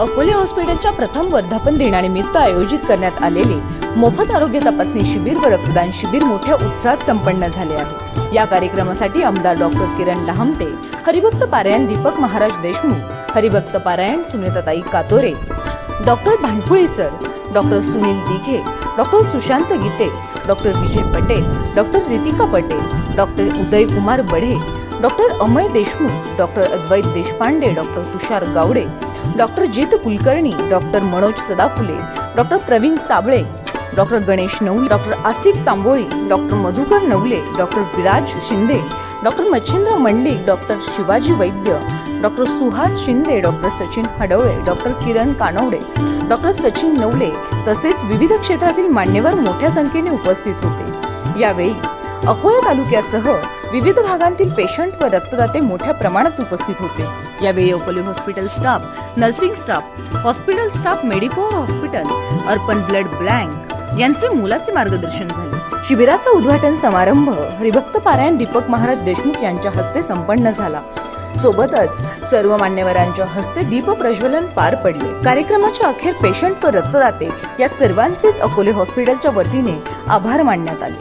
अकोले हॉस्पिटलच्या प्रथम वर्धापन दिनानिमित्त आयोजित करण्यात आलेले मोफत आरोग्य तपासणी शिबिर व रक्तदान शिबिर मोठ्या उत्साहात संपन्न झाले आहे. या कार्यक्रमासाठी आमदार डॉक्टर किरण लहामते हरिभक्त पारायण दीपक महाराज देशमुख हरिभक्त पारायण सुनीताताई Katore doctor Bhandkuli sir doctor Sunil Dighe doctor Sushant Gite doctor Vijay Patel doctor Ritika Patel doctor Uday Kumar Badhe doctor Amay Deshmukh doctor Advait Deshpande doctor Tushar Gawade doctor Jit Kulkarni doctor Manoj Sadaphule doctor Pravin Sable doctor Ganesh Navale doctor Asif Tamboli doctor Madhukar Navale doctor Viraj Shinde doctor Machhindra Mandlik doctor Shivaji Vaidya doctor Suhas Shinde doctor Sachin Hadwale doctor Kiran Kanwade doctor Sachin Navale तसेच विविध क्षेत्रातील मान्यवर मोठ्या संख्येने उपस्थित होते. यावेळी अकोला तालुक्यासह विविध भागांतील पेशंट व रक्तदाते मोठ्या प्रमाणात उपस्थित होते. यावेळी Akole hospital staff nursing staff hospital staff medico hospital Arpan blood bank यांचे मोलाचे मार्गदर्शन झाले. शिबिराचा उद्घाटन समारंभ हरिभक्त पारायण दीपक महाराज देशमुख यांच्या हस्ते संपन्न झाला. सोबतच सर्व मान्यवरांच्या हस्ते दीप प्रज्वलन पार पडले. कार्यक्रमाच्या अखेर पेशंट व रक्तदाते या सर्वांचेच अकोले हॉस्पिटलच्या वतीने आभार मानण्यात आले.